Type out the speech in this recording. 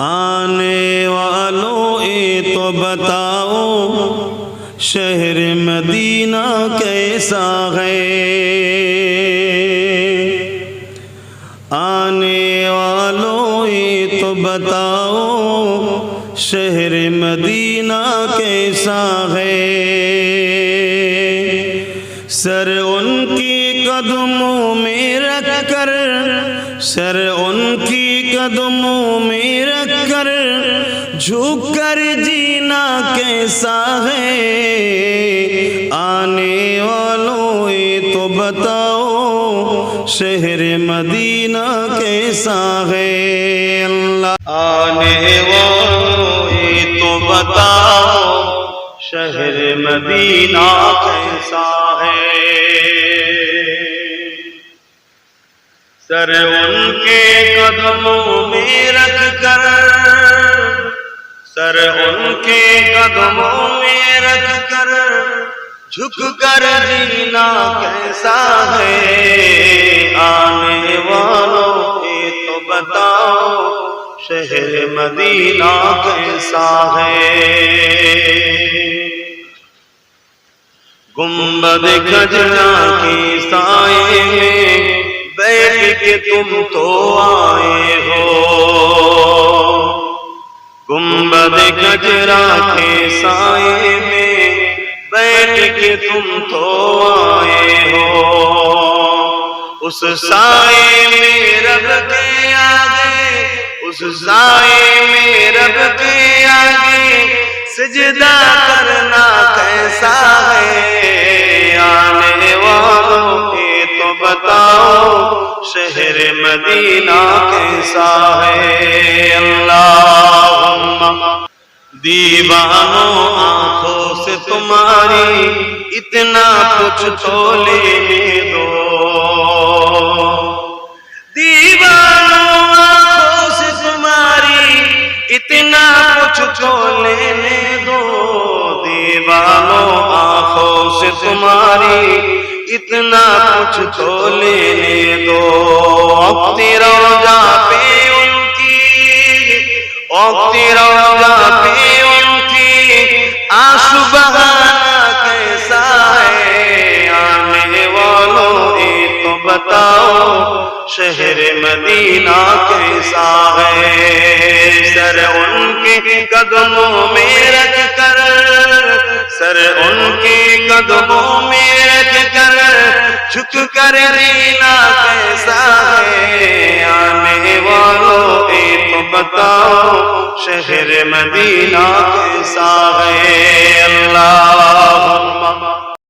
आने वालों, ये तो बताओ, शहर मदीना कैसा है? आने वालों, ये तो बताओ, शहर मदीना कैसा है? सर उनकी कदमों में रख कर सर उनकी कदमों में रख कर झुक कर जीना कैसा है? आने वालों, ये तो बताओ, शहर मदीना कैसा है? अल्लाह। आने वालों, ये तो बताओ, शहर मदीना कैसा सर उनके कदमों में रख कर, सर उनके कदमों में रख कर, झुक कर जीना कैसा है? आने वालों ये तो बताओ, शहर मदीना कैसा है? गुंबद खजना की साए में बैठ के तुम तो आए हो। गुंबद गजरा के साए में बैठ के तुम तो आए हो। उस साए में रब के आगे, उस साए में रब के आगे, सजदा करना कैसा शहर मदीना कैसा है अल्लाह दीवानों आँखों से तुम्हारी इतना कुछ तो लेने दो। दीवानों आँखों से तुम्हारी इतना कुछ तो लेने दो। दीवानों आँखों से तुम्हारी इतना कुछ तो लेने दो अपनी रोजा पे उनकी अपनी रोजा पे उनकी आँसू बहाना कैसा है आने वालों ये तो बताओ शहर मदीना कैसा है सर उनके कदमों में रख कर सर उनके कदमों में रख कर झुक कर रहना कैसा है आने वालों ए तो बताओ शहर मदीना कैसा है अल्लाह